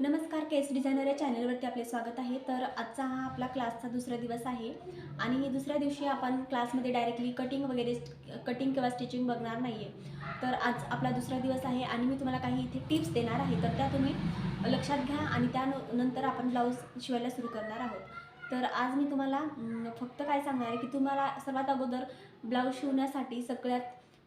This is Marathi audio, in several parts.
नमस्कार केस डिझायनर या चॅनलवरती आपले स्वागत आहे. तर आजचा हा आपला क्लासचा दुसरा दिवस आहे आणि दुसऱ्या दिवशी आपण क्लासमध्ये डायरेक्टली कटिंग वगैरे कटिंग किंवा स्टिचिंग बघणार नाही आहे तर आज आपला दुसरा दिवस आहे आणि मी तुम्हाला काही इथे टिप्स देणार आहे. तर त्या तुम्ही लक्षात घ्या आणि त्यानंतर आपण ब्लाऊज शिवायला सुरू करणार आहोत. तर आज मी तुम्हाला फक्त काय सांगणार आहे की तुम्हाला सर्वात अगोदर ब्लाऊज शिवण्यासाठी सगळ्यात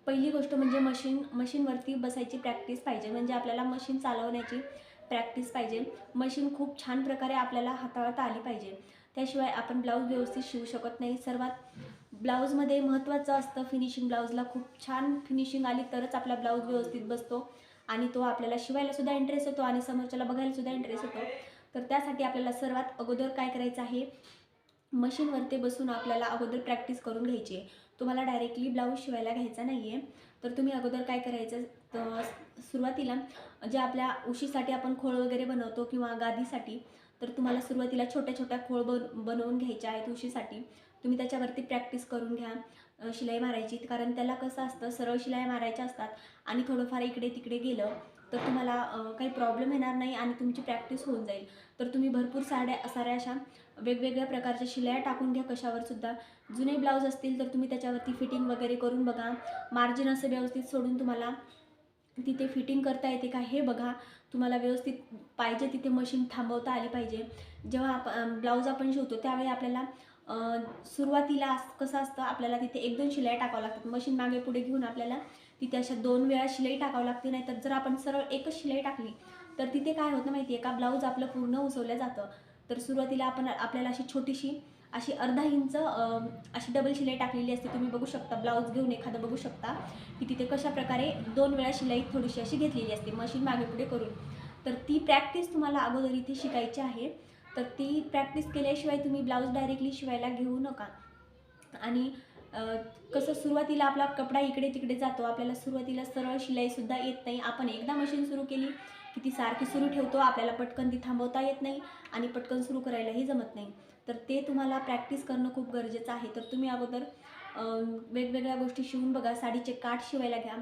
पहिली गोष्ट म्हणजे मशीन मशीनवरती बसायची प्रॅक्टिस पाहिजे. म्हणजे आपल्याला मशीन चालवण्याची प्रॅक्टिस पाहिजे. मशीन खूप छान प्रकारे आपल्याला हाताळता आली पाहिजे. त्याशिवाय आपण ब्लाऊज व्यवस्थित शिवू शकत नाही. सर्वात ब्लाऊजमध्ये महत्त्वाचं असतं फिनिशिंग ब्लाऊजला खूप छान फिनिशिंग आली तरच आपला ब्लाऊज व्यवस्थित बसतो. आणि तो आपल्याला शिवायलासुद्धा इंटरेस्ट होतो आणि समोरच्याला बघायलासुद्धा इंटरेस्ट होतो. तर त्यासाठी आपल्याला सर्वात अगोदर काय करायचं आहे? मशीनवरती बसून आपल्याला अगोदर प्रॅक्टिस करून घ्यायची आहे. तुम्हाला डायरेक्टली ब्लाऊज शिवायला घ्यायचा नाही आहे तर तुम्ही अगोदर काय करायचं तर सुरुवातीला जे आपल्या उशीसाठी आपण खोळ वगैरे बनवतो किंवा गादीसाठी तर तुम्हाला सुरुवातीला छोट्या छोट्या खोळ बन बनवून घ्यायच्या आहेत उशीसाठी. तुम्ही त्याच्यावरती प्रॅक्टिस करून घ्या. शिलाई मारायची. कारण त्याला कसं असतं सरळ शिलाई मारायच्या असतात आणि थोडंफार इकडे तिकडे गेलं तर तुम्हाला काही प्रॉब्लेम येणार नाही आणि तुमची प्रॅक्टिस होऊन जाईल. तर तुम्ही भरपूर साड्या साऱ्या अशा वेगवेगळ्या प्रकारच्या शिलाया टाकून घ्या कशावरसुद्धा जुने ब्लाऊज असतील तर तुम्ही त्याच्यावरती फिटिंग वगैरे करून बघा. मार्जिन असं व्यवस्थित सोडून तुम्हाला तिथे फिटिंग करता येते का हे बघा. तुम्हाला व्यवस्थित पाहिजे तिथे मशीन थांबवता आली पाहिजे. जेव्हा आपण ब्लाऊज आपण शिवतो त्यावेळी आपल्याला सुरुवातीला अस- कसं असतं आपल्याला तिथे एक दोन शिलाई टाकावं लागतात. मशीन मागे पुढे घेऊन आपल्याला तिथे अशा दोन वेळा शिलाई टाकावं लागते नाही तर जर आपण सरळ एकच शिलाई टाकली तर तिथे काय होतं माहिती आहे का? ब्लाऊज आपलं पूर्ण उसवलं जातं. तर सुरुवातीला आपण आपल्याला अशी छोटीशी अशी अर्धा इंच अशी डबल शिलाई टाकलेली असते. तुम्ही बघू शकता ब्लाऊज घेऊन एखादं बघू शकता की तिथे कशा प्रकारे दोन वेळा शिलाई थोडीशी अशी घेतलेली असते मशीन मागे पुढे करून. तर ती प्रॅक्टिस तुम्हाला अगोदर इथे शिकायची आहे. तर ती प्रॅक्टिस केल्याशिवाय तुम्ही ब्लाऊज डायरेक्टली शिवायला घेऊ नका. आणि कसं सुरुवातीला आपला कपडा इकडे तिकडे जातो आपल्याला सुरुवातीला सरळ शिलाईसुद्धा येत नाही. आपण एकदा मशीन सुरू केली की ती सारखी सुरू ठेवतो आपल्याला पटकन ती थांबवता येत नाही आणि पटकन सुरू करायलाही जमत नाही. तर ते तुम्हाला प्रॅक्टिस करणं खूप गरजेचं आहे. तर तुम्ही अगोदर वेगवेगळ्या गोष्टी शिवून बघा. साडीचे काठ शिवायला घ्या.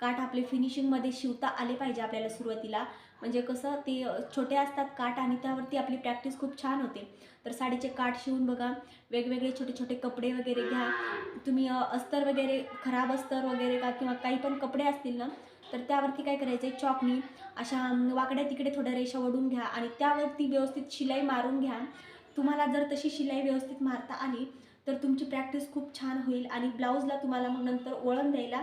काठ आपले फिनिशिंगमध्ये शिवता आले पाहिजे आपल्याला सुरुवातीला. म्हणजे कसं ते छोटे असतात काठ आणि त्यावरती आपली प्रॅक्टिस खूप छान होते. तर साडीचे काठ शिवून बघा वेगवेगळे छोटे छोटे कपडे वगैरे घ्या. तुम्ही अस्तर वगैरे खराब अस्तर वगैरे का किंवा काही पण कपडे असतील ना तर त्यावरती काय करायचं आहे चॉकनी अशा वाकड्या तिकडे थोड्या रेषा ओढून घ्या आणि त्यावरती व्यवस्थित शिलाई मारून घ्या. तुम्हाला जर तशी शिलाई व्यवस्थित मारता आली तर तुमची प्रॅक्टिस खूप छान होईल आणि ब्लाऊजला तुम्हाला मग नंतर वळण द्यायला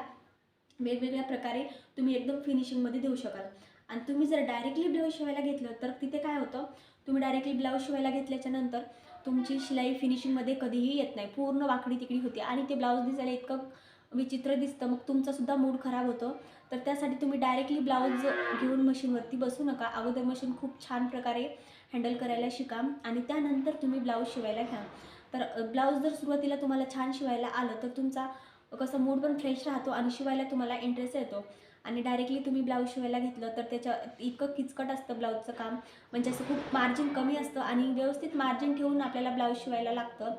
वेगवेगळ्या प्रकारे तुम्ही एकदम फिनिशिंगमध्ये देऊ शकाल. आणि तुम्ही जर डायरेक्टली ब्लाऊज शिवायला घेतलं तर तिथे काय होतं? तुम्ही डायरेक्टली ब्लाऊज शिवायला घेतल्याच्यानंतर तुमची शिलाई फिनिशिंगमध्ये कधीही येत नाही. पूर्ण वाकडी तिकडी होते. आणि ते ब्लाऊज दिसायला इतकं विचित्र दिसतं. मग तुमचासुद्धा मूड खराब होतो. तर त्यासाठी तुम्ही डायरेक्टली ब्लाऊज घेऊन मशीनवरती बसू नका. अगोदर मशीन खूप छान प्रकारे हँडल करायला शिका आणि त्यानंतर तुम्ही ब्लाऊज शिवायला घ्या. तर ब्लाऊज जर सुरुवातीला तुम्हाला छान शिवायला आलं तर तुमचा कसं मूड पण फ्रेश राहतो आणि शिवायला तुम्हाला इंटरेस्ट येतो. आणि डायरेक्टली तुम्ही ब्लाऊज शिवायला घेतलं तर त्याच्या इतकं किचकट असतं ब्लाऊजचं काम. म्हणजे असं खूप मार्जिन कमी असतं आणि व्यवस्थित मार्जिन ठेवून आपल्याला ब्लाऊज शिवायला लागतं.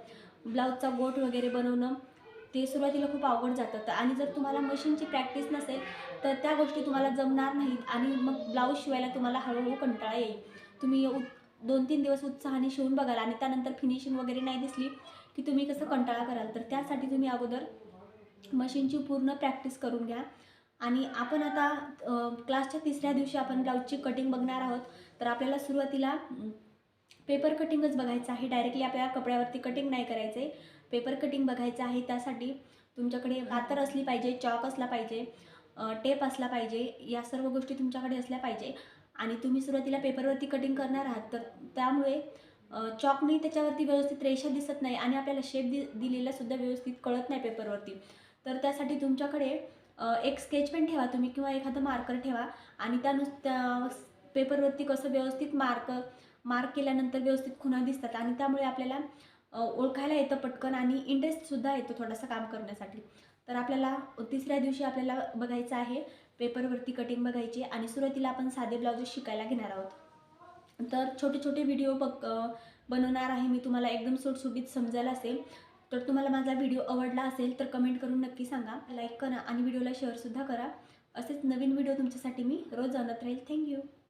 ब्लाऊजचा गोट वगैरे बनवणं ते सुरुवातीला खूप अवघड जातं. तर आणि जर तुम्हाला मशीनची प्रॅक्टिस नसेल तर त्या गोष्टी तुम्हाला जमणार नाहीत आणि मग ब्लाऊज शिवायला तुम्हाला हळूहळू कंटाळा येईल. तुम्ही दोन तीन दिवस उत्साहाने शिवून बघाल आणि त्यानंतर फिनिशिंग वगैरे नाही दिसली की तुम्ही कसं कंटाळा कराल. तर त्यासाठी तुम्ही अगोदर मशीनची पूर्ण प्रॅक्टिस करून घ्या. आणि आपण आता क्लासच्या तिसऱ्या दिवशी आपण ब्लाऊजची कटिंग बघणार आहोत. तर आपल्याला सुरुवातीला पेपर कटिंगच बघायचं आहे. डायरेक्टली आपल्या कपड्यावरती कटिंग नाही करायचं आहे पेपर कटिंग बघायचं आहे. त्यासाठी तुमच्याकडे कातर असली पाहिजे चॉक असला पाहिजे टेप असला पाहिजे या सर्व गोष्टी तुमच्याकडे असल्या पाहिजे. आणि तुम्ही सुरुवातीला पेपरवरती कटिंग करणार आहात. तर त्यामुळे चॉकनी त्याच्यावरती व्यवस्थित रेषा दिसत नाही आणि आपल्याला शेप दि दिलेला सुद्धा व्यवस्थित कळत नाही पेपरवरती तर त्यासाठी तुमच्याकडे एक स्केच पेन ठेवा तुम्ही किंवा एखादं मार्कर ठेवा आणि त्यानुस त्या पेपरवरती कसं व्यवस्थित मार्क मार्क केल्यानंतर व्यवस्थित खुणा दिसतात आणि त्यामुळे आपल्याला ओळखायला येतं पटकन आणि इंटरेस्टसुद्धा येतो थोडासा काम करण्यासाठी. तर आपल्याला तिसऱ्या दिवशी आपल्याला बघायचं आहे पेपरवरती कटिंग बघायची आणि सुरुवातीला आपण साधे ब्लाऊज शिकायला घेणार आहोत. तर छोटे छोटे व्हिडिओ बघ बनवणार आहे मी तुम्हाला एकदम सुटसुटीत समजायला असेल. तर तुम्हाला माझा व्हिडिओ आवडला असेल तर कमेंट करून नक्की सांगा. लाईक करा आणि व्हिडिओला शेअरसुद्धा करा. असेच नवीन व्हिडिओ तुमच्यासाठी मी रोज आणत राहील. थँक्यू